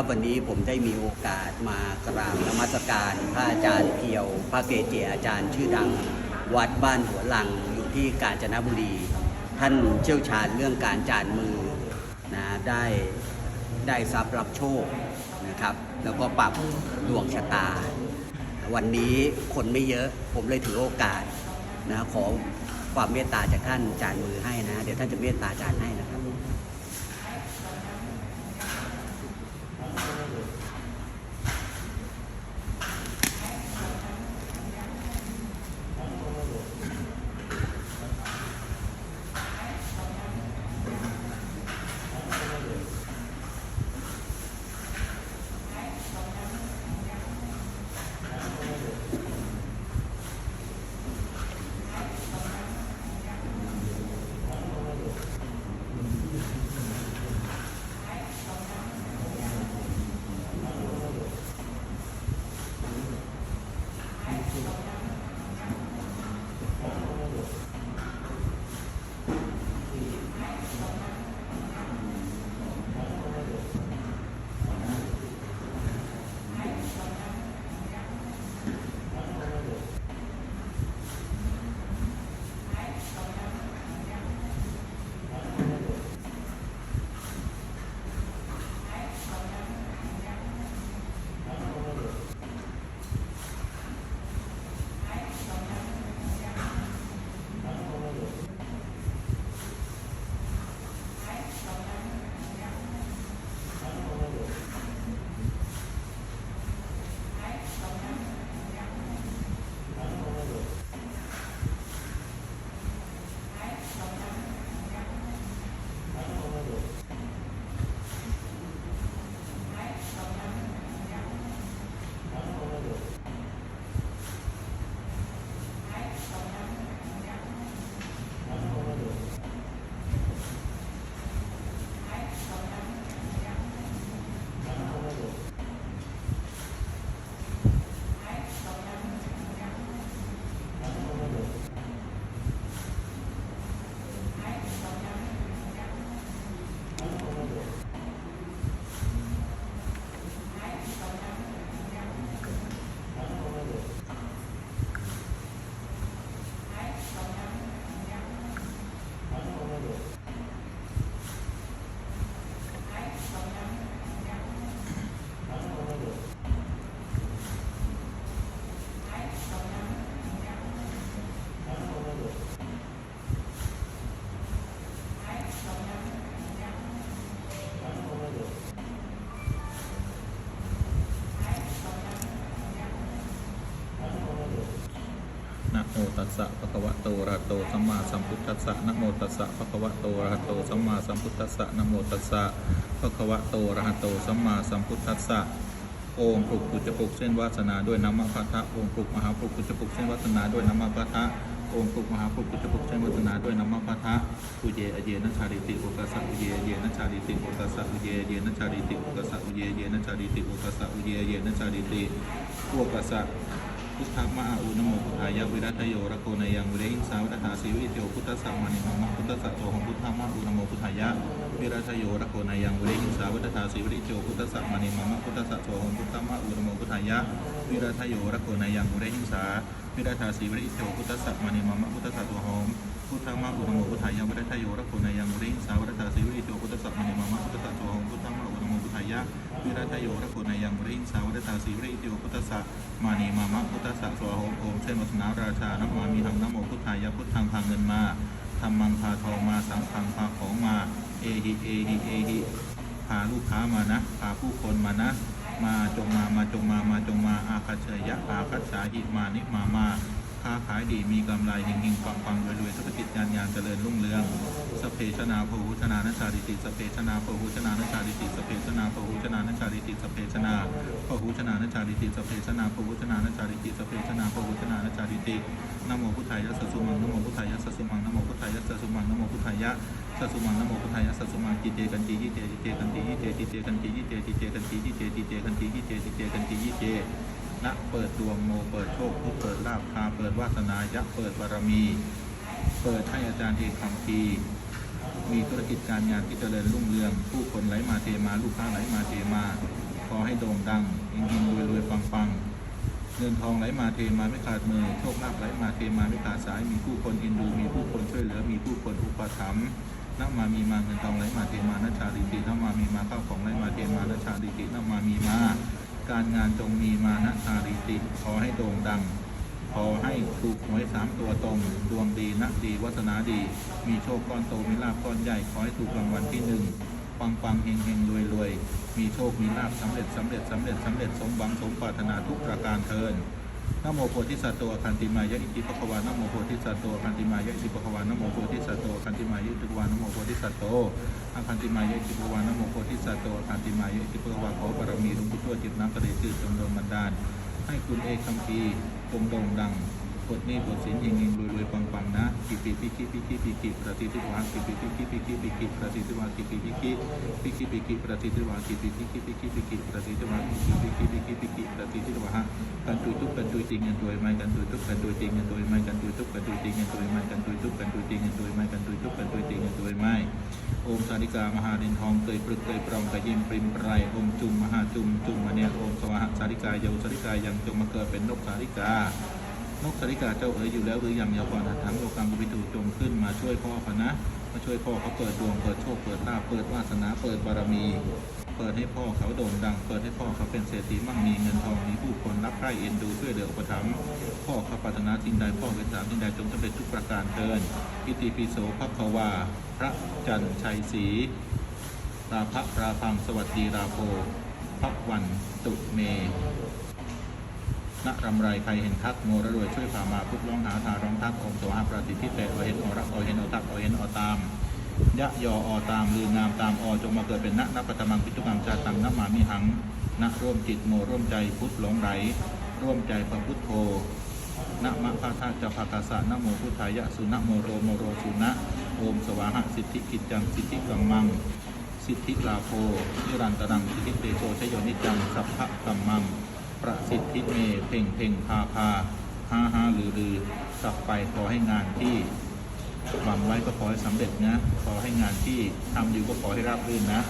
ครับวันนี้ผมได้มีโอกาสมากราบนมัสการพระอาจารย์เพียว พระเกจิอาจารย์ชื่อดัง วัดบ้านหัวลังอยู่ที่กาญจนบุรี ท่านเชี่ยวชาญเรื่องการจานมือนะได้ได้ทรัพย์รับโชคนะครับ แล้วก็ปรับดวงชะตา วันนี้คนไม่เยอะผมเลยถือโอกาสนะขอความเมตตาจากท่านจานมือให้นะ เดี๋ยวท่านจะเมตตาจานให้นะครับ มตัสสะภะคะวะโตอะระหะโตสัมมาสัมพุทธัสสะนะโมตัสสะภะคะวะโตอะระหะโตสัมมาสัมพุทธัสสะนะโมตัสสะภะคะวะโตอะระหะโตสัมมาสัมพุทธัสสะโอมปลุกกุจจปุกเส้นวาสนาด้วยน้ำมะพะทะโอมปลุกมหาปลุกกุจจปุกเส้นวาสนาด้วยน้ำมะพะทะโอมปลุกมหาปลุกกุจจปุกเส้นวาสนาด้วยน้ำมะพะทะอุเยอเยนะชาริติโอกาสะอุเยอเยนะชาริติโอกาสะอุเยอเยนะชาริติโอกาสะอุเยอเยนะชาริติโอกาสะอุเยอเยนะชาริติโอกาสะ พุทธมะอาอุนโมพุทธายะวิรัตโยระโกนยังวิเริงสาวัตถาสีวิเทวพุทธสัมมานิมังมะพุทธสัตโตของพุทธมะอุนโมพุทธายะวิรัตโยระโกนยังวิเริงสาวัตถาสีวิเทวพุทธสัมมานิมังมะพุทธสัตโตของพุทธมะอุนโมพุทธายะวิรัตโยระโกนยังวิเริงสาวิรัตถาสีวิเทวพุทธสัมมานิมังมะพุทธสัตโตของพุทธมะอุนโมพุทธายะวิรัตโยระโกนยังวิเริงสาวัตถาสีวิเทวพุทธสัมมานิมังมะพุทธสัตโต ยะวิรัตโยระโกนายังวิเรหิงสาวัตถาสีวิเทวพุทธสัมานิมังมะพุทธะสัตโตของโอมเส้นวัฒนาราชานะมามีหังนโมพุทธายะพุทธังพาเงินมาธรรมังพาทองมาสังฆังพาของมาเอหิเอหิเอหิพาลูกค้ามานะพาผู้คนมานะ มาจงมามาจงมามาจงมาอาคัจเชยะอาคัจฉาหิมานิมามา ค้าขายดีมีกำไรเฮงเฮงปังปังรวยรวยธุรกิจการงานเจริญรุ่งเรืองสเพชนาภูชนานัชาดิติสเพชนาภูชนานัชาดิติสเพชนาภูชนานัชาดิติสเพชนาภูชนานัชาดิติสเพชนาภูชนานัชาดิติสเพชนาภูชนานัชาดิตินโมพุทธายะสัสสุมังนโมพุทธายะสัสสุมังนโมพุทธายะสัสสุมังนโมพุทธายะสัสสุมังนโมพุทธายะสัสสุมังจิเตกันติยิเตจิเตกันติยิเตจิเตกันติยิเตจิเตกันติยิเตจิเตกันติยิเตจิเตกันติยิเต นะเปิดดวงโมเปิดโชคพุทธเปิดลาภคาเปิดวาสนายะเปิดบารมี เปิดให้อาจารย์เอกคำพีมีธุรกิจการงานที่เจริญรุ่งเรือง ผู้คนไหลมาเทมาลูกค้าไหลมาเทมา ขอให้โด่งดังเฮงๆรวยๆปังเงินทองไหลมาเทมาไม่ขาดมือโชคลาภไหลมาเทมาไม่ขาดสาย มีผู้คนเอ็นดู มีผู้คนช่วยเหลือ มีผู้คนอุปถัมภ์นักมามีมาเงินทองไหลมาเทมานัชชาดิตินักมามีมาข้าวของไหลมาเทมานัชชาดิตินักมามีมา การงานจงมีมานัชชาริติ ขอให้โด่งดัง ขอให้ถูกหวยสามตัวตรง ดวงดีนักดีวัฒนาดี มีโชคก้อนโตมีลาบก้อนใหญ่ ขอให้ถูกรางวัลที่หนึ่งปังปังเฮงเฮงรวยรวยมีโชคมีลาบสำเร็จสำเร็จสำเร็จสำเร็จสมหวังสมปรารถนาทุกประการเทิน นโมโพธิสัตว์คันติมายะอิติปะควานโมโพธิสัตว์คันติมายะอิติปะควานโมโพธิสัตว์คันติมายะอิติปะควานโมโพธิสัตว์โตอคันติมายะอิติปะควานโมโพธิสัตว์คันติมายะอิติปะคะวาขอบารมีหลวงปู่ทวดจิตน้ำกระเดจืดจงโดนบันดาลให้คุณเอกคำพีจงโด่งดัง ปลดหนี้ปลดสินเฮงเฮงรวยรวยปังปังนะปิปิปิกิปิกิปิกิประติทธิวาปิปิปิกิปิกิปิกิประติทธิวาปิปิปิกิปิกิปิกิประติทธิวาปิปิปิกิปิกิปิกิประติทธิวาปิปิปิกิปิกิปิกิประติทธิวากันตุยทุกกันตุยจริงกันตุยไม่กันตุยทุกกันตุยจริงกันตุยไม่กันตุยทุกกันตุยจริงกันตุยไม่กันตุยทุกกันตุยจริงกันตุยไม่กันตุยทุกกันตุยจริงกันตุยไม่โอมสาริกามหาดินทองเตยปรึกเตยปรองกระยิมปริมไรโอมจุมมหาจุมจุมมาเนี่ยโอมสวะสาริกาโยสาริกายังจงมาเกิดเป็นนกสาริกา นกสาริกาเจ้าเอ๋ยอยู่แล้วหรือยังยาก่อนหังโลกรรมกุบิตูจงขึ้นมาช่วยพ่อเขานะมาช่วยพ่อเขาเปิดดวงเปิดโชคเปิดลาภเปิดวาสนาเปิดบารมี เปิดให้พ่อเขาโด่งดัง เปิดให้พ่อเขาเป็นเศรษฐีมั่งมีเงินทองมีผู้คนรับใคร่เอ็นดูช่วยเหลืออุปถัมภ์พ่อเขาปรารถนาสิ่งใดพ่อเป็นสามสิ่งใดจงสำเร็จทุกประการเทินอิติปิโสภควา พระจันทร์ชัยศรีราภราพังสวัสดีราโภพักวันตุเม ณรำไรใครเห็นทักโมระรวยช่วยพามาพุทธร้องหาทารองทักองค์สวหาปราติทิเตอเห็นอรักอเห็นอทักอเห็นอตามยะยออตามลืองามตามอจงมาเกิดเป็นณนัปตมังปิตุกรรมจาตังนมามิหังณร่วมจิตโมร่วมใจพุทธหลงไหลร่วมใจพระพุทโธนะมะพะทาจะภาคาสะนะโมพุทธายะสุนะโมโรโมโรสุนะโอมสวาหะสิทธิกิจจังสิทธิกังมัง สิทธิลาโภนิรันตรังสิทธิเตโชชยนิจจังสัพพะกัมมัง ประสิทธิเมเพ่งเพ่งพาพาฮาฮาลือลือกลับไปขอให้งานที่หวังไว้ก็ขอให้สำเร็จนะขอให้งานที่ทำอยู่ก็ขอให้ราบรื่นนะ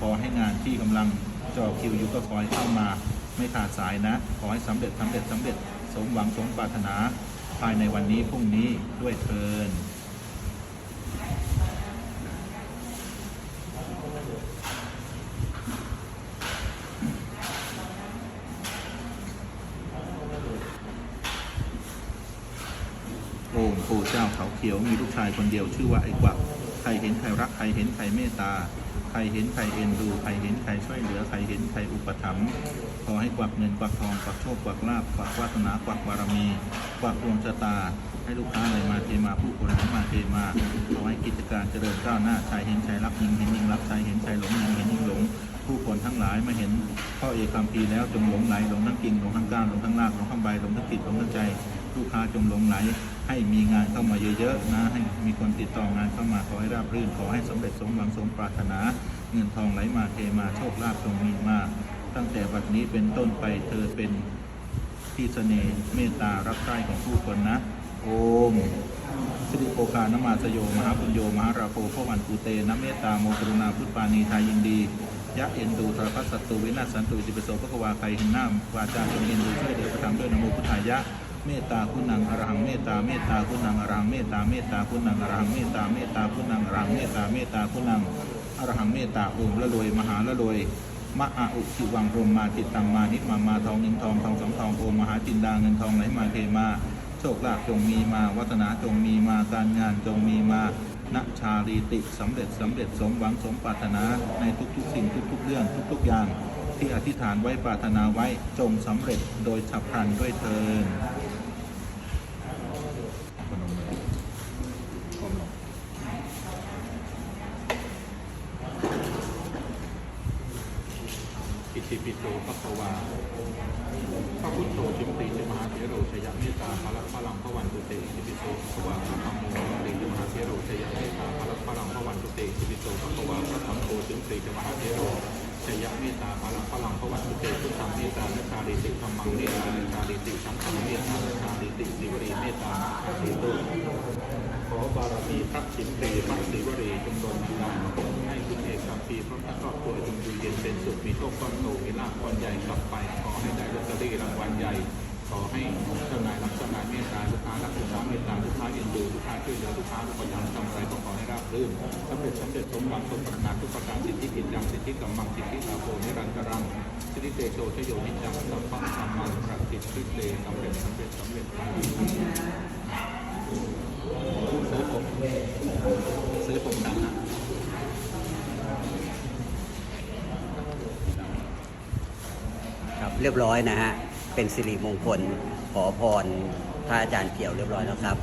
ขอให้งานที่กำลังจ่อคิวอยู่ก็ขอให้เข้ามา ไม่ขาดสายนะ ขอให้สำเร็จสำเร็จสำเร็จ สมหวังสมปรารถนา ภายในวันนี้พรุ่งนี้ด้วยเทิน โอ้เจ้าเขาเขียวมีลูกชายคนเดียวชื่อว่าไอ้กวักใครเห็นใครรักใครเห็นใครเมตตา ใครเห็นใครเอ็นดู ใครเห็นใครช่วยเหลือ ใครเห็นใครอุปถัมภ์ ขอให้กวักเงินกวักทองกวักโชคกวักลาภกวักวาสนากวักบารมี กวักดวงชะตา ให้ลูกค้าไหลมาเทมาผู้คนไหลมาเทมา ขอให้กิจการเจริญก้าวหน้า ชายเห็นชายรักยิงเห็นยิงรักชายเห็นชายหลงยิงเห็นยิงหลง ผู้คนทั้งหลายมาเห็นพ่อเอกคำพีแล้วจงหลงไหลหลงทั้งกิ่งหลงทั้งก้านหลงทั้งรากหลงทั้งใบหลงทั้งจิตหลงทั้งใจ ลูกค้าจงหลงไหล ให้มีงานเข้ามาเยอะๆนะ ให้มีคนติดต่องานเข้ามาขอให้ราบรื่น ขอให้สำเร็จสมหวังสมปรารถนา เงินทองไหลมาเทมาโชคลาภจงมีมา ตั้งแต่บัดนี้เป็นต้นไปเธอเป็นที่เสน่ห์เมตตารักใคร่ของผู้คนนะ โอมสิริโภคานมาสโยมหาปุญโยมหาราโภพวันกูเตนะเมตตาโมกรุณาพุทธปานีทายินดียะเอ็นดูสารพัดสัตตุวินาสันตุจิปโสพระวาใคห็นหน้าวาจาจงเอ็นดูช่วยเหลือประทำด้วยนโมพุทธายะ เมตตาคุณนังอรหังเมตตาเมตตาคุณนังอรหังเมตตาเมตตาคุณนังอรหังเมตตาเมตตาคุณนังอรหังเมตตาเมตตาคุณนังอรหังเมตตาโอมละรวยมหาละรวยมหาอุชิวังรมมาติดตังมานิมามาทองนินทองทองสองทองโอมมหาจินดาเงินทองไหลมาเทมาโชคลาภจงมีมาวัฒนาจงมีมาการงานจงมีมาณชาลีติสำเร็จสำเร็จสมหวังสมปรารถนาในทุกๆ สิ่งทุกๆ เรื่องทุกๆอย่างที่อธิษฐานไว้ปรารถนาไว้จงสำเร็จโดยฉับพลันด้วยเทินพนมมือก้มลง อิ ติปิโตภะควาพระพุทโธจิมติจมหาเทโรชยเมตตาภลักพลังพระวันตุเตอิติปิโตภะควาพระธรรมโมจิมติจมหาเทโรชยเมตตาภลักพลังพระวันตุเตอิติปิโตภะควาพระธรรมโมจิมติจมหาเทโร ตตาภลักพลังพระวันตุเตพุทธังเมตตานัชชาดิติธรรมังเมตตานัชชาดิติสังฆังเมตตานัชชาดิติสิวรีเมตตานัชชาดิติขอบารมีพระชิมตรีพระศิวรีจงดลบันดาลให้คุณเอกคำพีพร้อมทั้งครอบครัวจงอยู่เย็นเป็นสุขมีโชคก้อนโตมีลาภก้อนใหญ่รี่รางวัลใหญ่ ขอให้เจ้านายรักเจ้านายเมตตาลูกค้ารักลูกค้าเมตตา ค้าเอ็นดูลูกค้าช่วยเหลือลูกค้าทุกประจำทำอะไรก็ขอให้ราบรื่นสำเร็จสำเร็จสมหวังสมปรารถนาทุกประการสิทธิกิจยังสิทธิกำมังสิทธิลาโภนิรันตรังสิทธิเตโชชโยนิจังสัพพะสัมมังประสิทธิเตสำเร็จสำเร็จสำเร็จซื้อผมซื้อผมดังนะครับเรียบร้อยนะฮะ เป็นสิริมงคลขอพรพระอาจารย์เกี่ยวเรียบร้อยแล้วครับ